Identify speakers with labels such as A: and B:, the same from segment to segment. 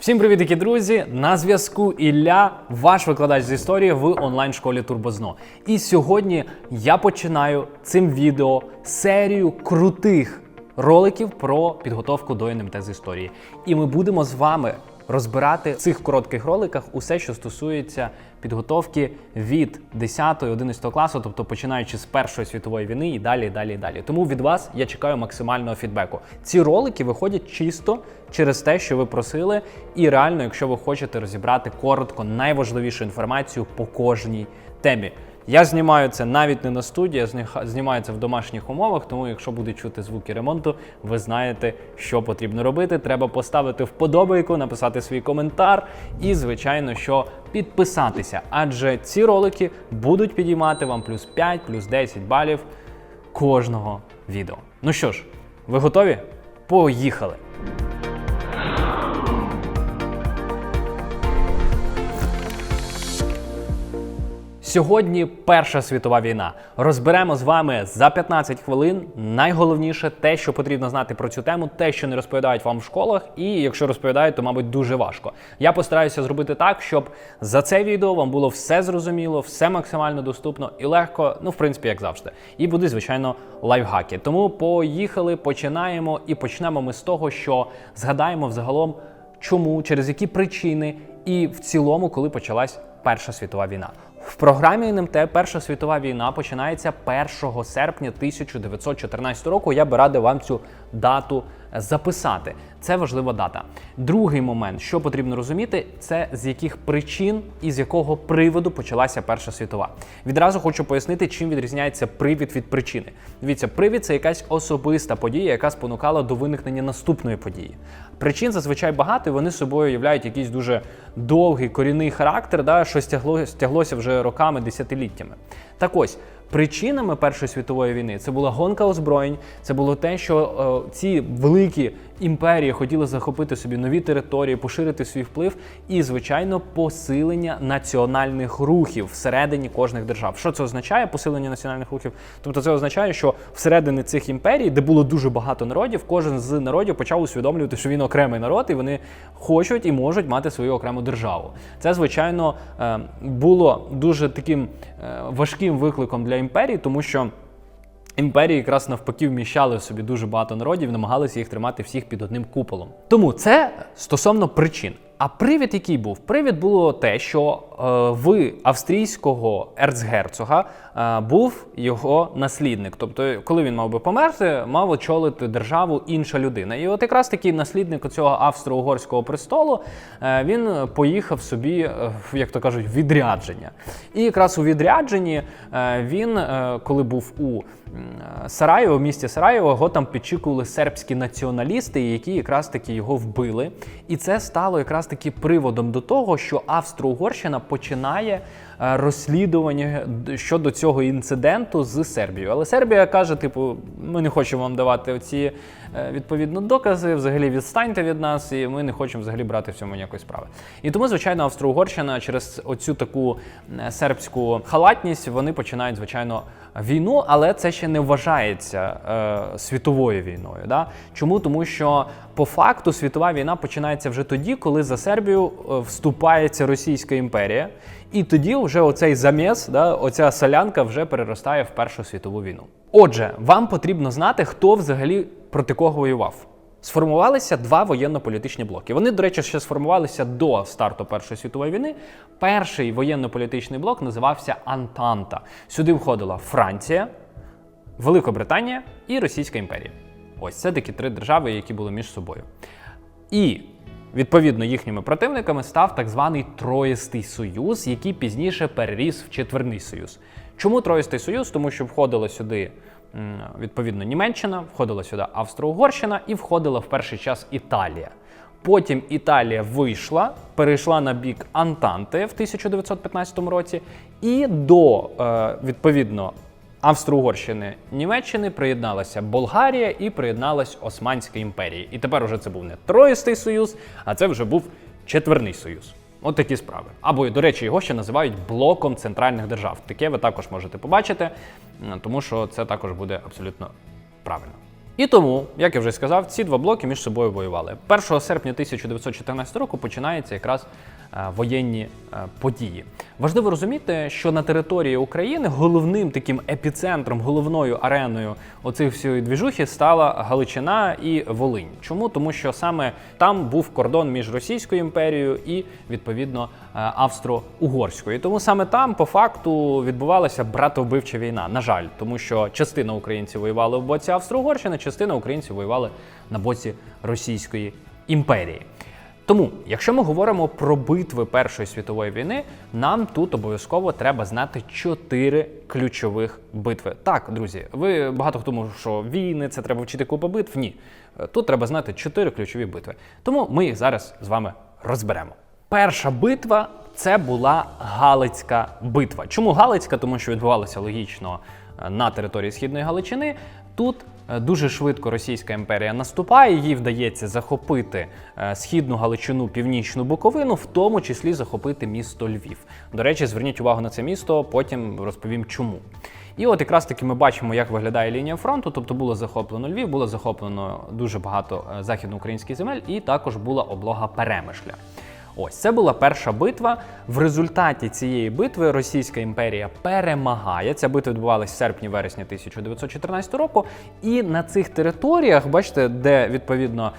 A: Всім привітки, друзі! На зв'язку Ілля, ваш викладач з історії в онлайн-школі Турбозно. І сьогодні я починаю цим відео серію крутих роликів про підготовку до НМТ з історії. І ми будемо з вами розбирати в цих коротких роликах усе, що стосується підготовки від 10-11 класу, тобто починаючи з Першої світової війни і далі, далі, далі. Тому від вас я чекаю максимального фідбеку. Ці ролики виходять чисто через те, що ви просили, і реально, якщо ви хочете розібрати коротко найважливішу інформацію по кожній темі. Я знімаю це навіть не на студії, я зні- знімаю це в домашніх умовах, тому якщо буде чути звуки ремонту, ви знаєте, що потрібно робити. Треба поставити вподобайку, написати свій коментар і, звичайно, що підписатися. Адже ці ролики будуть підіймати вам плюс 5, плюс 10 балів кожного відео. Ну що ж, ви готові? Поїхали! Сьогодні Перша світова війна. Розберемо з вами за 15 хвилин найголовніше те, що потрібно знати про цю тему, те, що не розповідають вам в школах, і якщо розповідають, то мабуть дуже важко. Я постараюся зробити так, щоб за це відео вам було все зрозуміло, все максимально доступно і легко, ну в принципі, як завжди. І будуть, звичайно, лайфхаки. Тому поїхали, починаємо і почнемо ми з того, що згадаємо взагалом, чому, через які причини, і в цілому, коли почалась Перша світова війна. В програмі НМТ Перша світова війна починається 1 серпня 1914 року. Я би радив вам цю дату записати. Це важлива дата. Другий момент, що потрібно розуміти, це з яких причин і з якого приводу почалася Перша світова. Відразу хочу пояснити, чим відрізняється привід від причини. Дивіться, привід це якась особиста подія, яка спонукала до виникнення наступної події. Причин зазвичай багато, і вони собою являють якийсь дуже довгий корінний характер, да, що стягло, стяглося вже роками, десятиліттями. Так ось. Причинами Першої світової війни. Це була гонка озброєнь, це було те, що е, ці великі імперії хотіли захопити собі нові території, поширити свій вплив, і, звичайно, посилення національних рухів всередині кожних держав. Що це означає? Посилення національних рухів? Тобто, це означає, що всередині цих імперій, де було дуже багато народів, кожен з народів почав усвідомлювати, що він окремий народ, і вони хочуть і можуть мати свою окрему державу. Це, звичайно, е, було дуже таким е, важким викликом для імперії, тому що. Імперії якраз навпаки вміщали в собі дуже багато народів, намагалися їх тримати всіх під одним куполом. Тому це стосовно причин. А привід, який був? Привід було те, що е, в австрійського ерцгерцога е, був його наслідник. Тобто, коли він мав би померти, мав очолити державу інша людина. І от якраз такий наслідник цього австро-угорського престолу е, він поїхав собі, як то кажуть, відрядження. І якраз у відрядженні він, коли був у Сараєво, в місті Сараєво, його там підчікували сербські націоналісти, які якраз таки його вбили. І це стало якраз таки приводом до того, що Австро-Угорщина починає розслідування щодо цього інциденту з Сербією. Але Сербія каже: типу, ми не хочемо вам давати оці е, відповідно докази, взагалі відстаньте від нас, і ми не хочемо взагалі брати в цьому ніякої справи. І тому, звичайно, Австро-Угорщина через оцю таку е, сербську халатність вони починають, звичайно, війну, але це ще не вважається е, світовою війною. Да? Чому? Тому що по факту світова війна починається вже тоді, коли за Сербію е, вступається Російська імперія, і тоді вже оцей заміс, да, оця солянка вже переростає в Першу світову війну. Отже, вам потрібно знати, хто взагалі проти кого воював. Сформувалися два воєнно-політичні блоки. Вони, до речі, ще сформувалися до старту Першої світової війни. Перший воєнно-політичний блок називався Антанта. Сюди входила Франція, Великобританія і Російська імперія. Ось це такі три держави, які були між собою. І відповідно їхніми противниками став так званий Троїстий Союз, який пізніше переріс в Четверний Союз. Чому Троїстий Союз? Тому що входила сюди відповідно Німеччина, входила сюди Австро-Угорщина і входила в перший час Італія. Потім Італія вийшла, перейшла на бік Антанти в 1915 році, і до е, відповідно Австро-Угорщини Німеччини приєдналася Болгарія і приєдналась Османська імперія. І тепер уже це був не Троїстий Союз, а це вже був Четверний Союз. От такі справи. Або, до речі, його ще називають блоком центральних держав. Таке ви також можете побачити, тому що це також буде абсолютно правильно. І тому, як я вже сказав, ці два блоки між собою воювали. 1 серпня 1914 року починаються якраз е, воєнні е, події. Важливо розуміти, що на території України головним таким епіцентром, головною ареною оцих всієї двіжухи стала Галичина і Волинь. Чому? Тому що саме там був кордон між Російською імперією і відповідно е, Австро-Угорською. Тому саме там по факту відбувалася братовбивча війна. На жаль, тому що частина українців воювали в боці Австро-Угорщини, частина українців воювали на боці Російської імперії. Тому, якщо ми говоримо про битви Першої світової війни, нам тут обов'язково треба знати чотири ключових битви. Так, друзі, ви багато хто думав, що війни це треба вчити купа битв. Ні, тут треба знати чотири ключові битви. Тому ми їх зараз з вами розберемо. Перша битва це була Галицька битва. Чому Галицька? Тому що відбувалася логічно е, на території східної Галичини. Тут дуже швидко Російська імперія наступає, їй вдається захопити е, східну Галичину, північну Буковину, в тому числі захопити місто Львів. До речі, зверніть увагу на це місто, потім розповім чому. І от якраз таки ми бачимо, як виглядає лінія фронту. Тобто було захоплено Львів, було захоплено дуже багато е, західноукраїнських земель, і також була облога Перемишля. Ось це була перша битва. В результаті цієї битви Російська імперія перемагає. Ця битва відбувалася в серпні-вересні 1914 року. І на цих територіях, бачите, де відповідно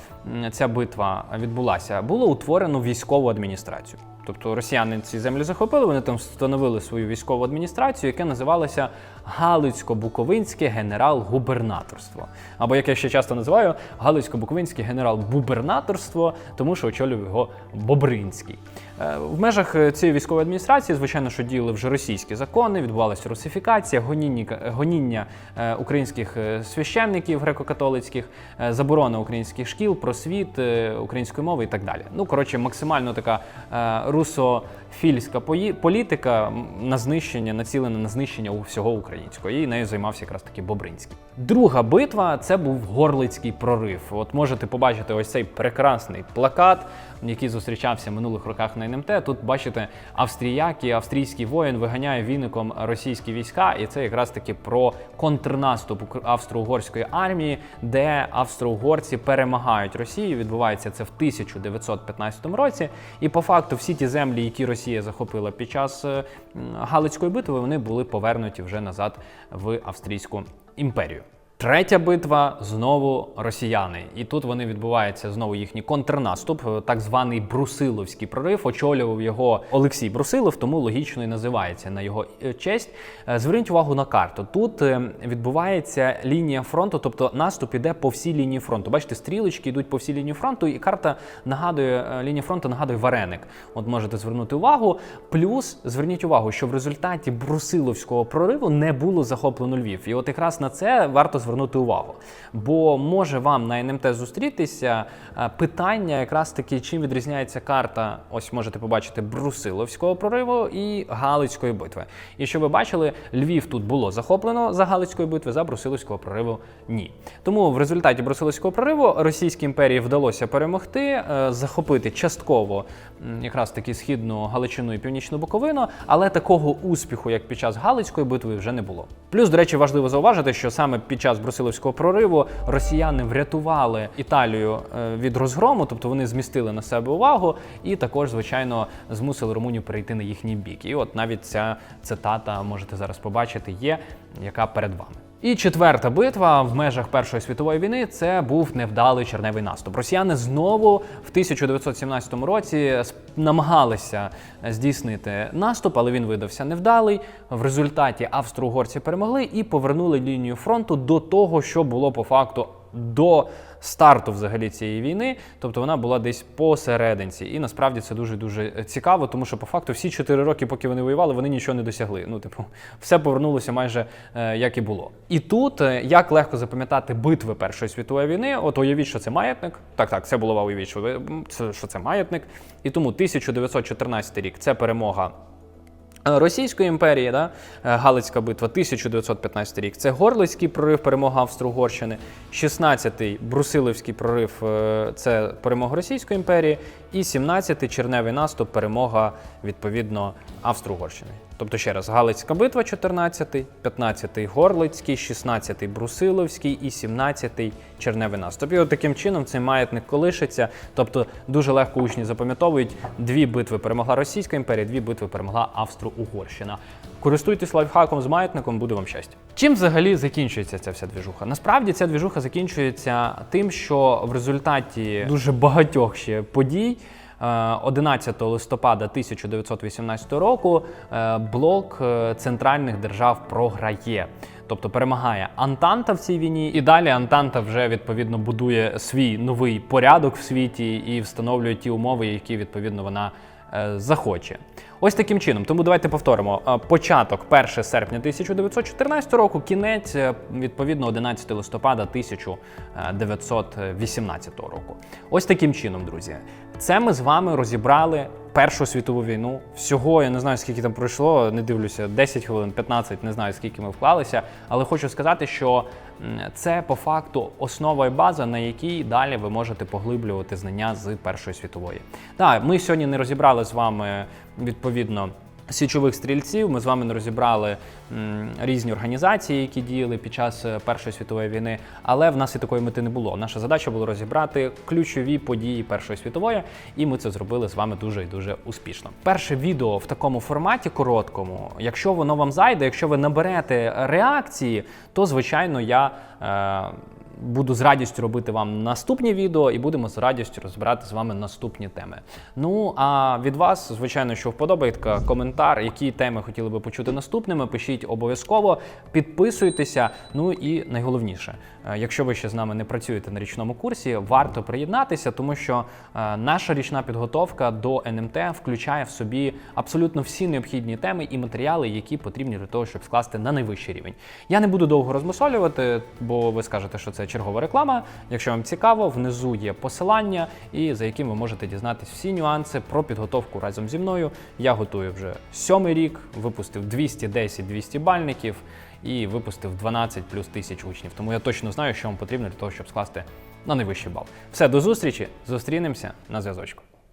A: ця битва відбулася, було утворено військову адміністрацію. Тобто росіяни ці землі захопили, вони там встановили свою військову адміністрацію, яке називалося Галицько-Буковинське генерал-губернаторство. Або як я ще часто називаю, Галицько-Буковинське генерал-губернаторство, тому що очолював його Бобринський. Е, В межах е, цієї військової адміністрації, звичайно, що діяли вже російські закони, відбувалася русифікація, гоніння, гоніння е, українських священників греко-католицьких, заборона українських шкіл, просвіт української мови і так далі. Ну, коротше, максимально така е, русофільська пої- політика на знищення, націлена на знищення всього українського. І нею займався якраз таки Бобринський. Друга битва це був Горлицький прорив. От можете побачити ось цей прекрасний плакат, який зустрічався в минулих роках на НМТ. Тут бачите, австріяки, австрійський воїн виганяє віником російські війська, і це якраз таки про контрнаступ австро-угорської армії, де австро-угорці перемагають Росію. Відбувається це в 1915 році. І по факту всі ті землі, які Росія захопила під час е, Галицької битви, вони були повернуті вже назад в Австрійську імперію. Третя битва знову росіяни, і тут вони відбуваються знову їхній контрнаступ, е, так званий Брусиловський прорив. Очолював його Олексій Брусилов, тому логічно і називається на його е, честь. Е, Зверніть увагу на карту. Тут відбувається лінія фронту, тобто наступ іде по всій лінії фронту. Бачите, стрілочки йдуть по всій лінії фронту, і карта нагадує лінія фронту нагадує вареник. От можете звернути увагу. Плюс зверніть увагу, що в результаті Брусиловського прориву не було захоплено Львів. І от якраз на це варто звернути увагу. Бо може вам на НМТ зустрітися е, питання, якраз таки, чим відрізняється карта. Ось можете побачити Брусиловського прориву і Галицької битви. І що ви бачили, Львів тут було захоплено за Галицької битви, за Брусиловського прориву ні. Тому в результаті Брусиловського прориву Російській імперії вдалося перемогти, е, захопити частково якраз таки східну Галичину і північну Буковину, але такого успіху, як під час Галицької битви, вже не було. Плюс, до речі, важливо зауважити, що саме під час Брусиловського прориву росіяни врятували Італію е, від розгрому, тобто вони змістили на себе увагу і також, звичайно, змусили Румунію перейти на їхній бік. І от навіть ця цитата можете зараз побачити, є, яка перед вами. І четверта битва в межах Першої світової війни це був невдалий черневий наступ. Росіяни знову в 1917 році намагалися здійснити наступ, але він видався невдалий. В результаті австро-угорці перемогли і повернули лінію фронту до того, що було по факту до старту взагалі цієї війни, тобто вона була десь посерединці. І насправді це дуже дуже цікаво, тому що по факту всі чотири роки, поки вони воювали, вони нічого не досягли. Ну, типу, все повернулося майже е, як і було. І тут е, як легко запам'ятати битви Першої світової війни. От уявіть, що це маятник. Так, так, це було уявіть, що це маятник. І тому 1914 рік це перемога. Е, Російської імперії, да? е, Галицька битва, 1915 рік. Це Горлицький прорив, перемога Австро-Угорщини. 16-й Брусиловський прорив е, це перемога Російської імперії. І 17-й черневий наступ, перемога відповідно Австро-Угорщини. Тобто ще раз, Галицька битва 14, 15 Горлицький, 16 Брусиловський і 17 Черневий наступ. От таким чином цей маятник колишиться. Тобто дуже легко учні запам'ятовують, дві битви перемогла Російська імперія, дві битви перемогла Австро-Угорщина. Користуйтесь лайфхаком з маятником, буде вам щастя. Чим взагалі закінчується ця вся двіжуха? Насправді ця двіжуха закінчується тим, що в результаті дуже багатьох ще подій. Е, 11 листопада 1918 року е, блок е, центральних держав програє. Тобто перемагає Антанта в цій війні, і далі Антанта вже відповідно будує свій новий порядок в світі і встановлює ті умови, які відповідно вона е, захоче. Ось таким чином. Тому давайте повторимо: Е, початок 1 серпня 1914 року, кінець е, відповідно 11 листопада 1918 року. Ось таким чином, друзі. Це ми з вами розібрали Першу світову війну. Всього я не знаю, скільки там пройшло, не дивлюся, 10 хвилин, 15, не знаю, скільки ми вклалися. Але хочу сказати, що це по факту основа і база, на якій далі ви можете поглиблювати знання з Першої світової. Так, ми сьогодні не розібрали з вами відповідно. Січових стрільців ми з вами не розібрали різні організації, які діяли під час е, Першої світової війни, але в нас і такої мети не було. Наша задача була розібрати ключові події Першої світової, і ми це зробили з вами дуже і дуже успішно. Перше відео в такому форматі короткому. Якщо воно вам зайде, якщо ви наберете реакції, то звичайно я. Е, Буду з радістю робити вам наступні відео і будемо з радістю розбирати з вами наступні теми. Ну а від вас, звичайно, що вподобаєте коментар, які теми хотіли би почути наступними. Пишіть обов'язково, підписуйтеся. Ну і найголовніше, е, якщо ви ще з нами не працюєте на річному курсі, варто приєднатися, тому що е, наша річна підготовка до НМТ включає в собі абсолютно всі необхідні теми і матеріали, які потрібні для того, щоб скласти на найвищий рівень. Я не буду довго розмусолювати, бо ви скажете, що це чергова реклама. Якщо вам цікаво, внизу є посилання, і за яким ви можете дізнатись всі нюанси про підготовку разом зі мною. Я готую вже сьомий рік, випустив 210-200 бальників і випустив 12 плюс тисяч учнів. Тому я точно знаю, що вам потрібно для того, щоб скласти на найвищий бал. Все, до зустрічі. Зустрінемося на зв'язочку.